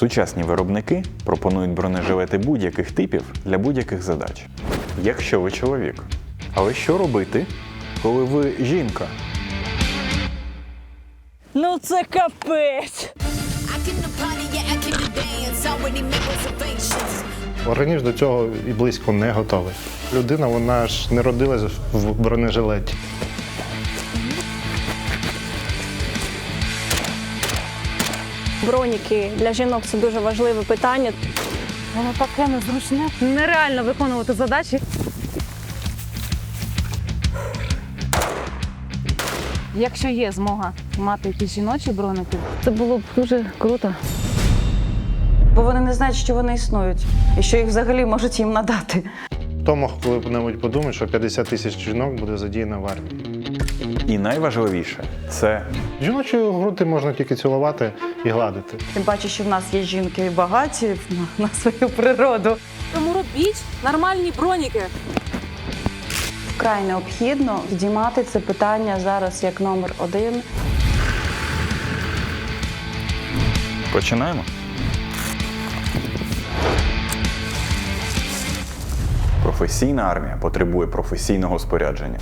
Сучасні виробники пропонують бронежилети будь-яких типів для будь-яких задач. Якщо ви чоловік. Але що робити, коли ви жінка? Ну це капець. Організм до цього і близько не готовий. Людина вона ж не родилась в бронежилеті. Броніки для жінок це дуже важливе питання. Воно таке незручне. Нереально виконувати задачі. Якщо є змога мати якісь жіночі броники, це було б дуже круто. Бо вони не знають, що вони існують, і що їх взагалі можуть їм надати. Хто мог коли-небудь подумати, що 50 тисяч жінок буде задіяно в армії. І найважливіше це Жіночі груди можна тільки цілувати і гладити. Тим паче, що в нас є жінки багаті на, на свою природу. Тому робіть нормальні броніки. Вкрай необхідно здіймати це питання зараз як номер один. починаємо. Професійна армія потребує професійного спорядження.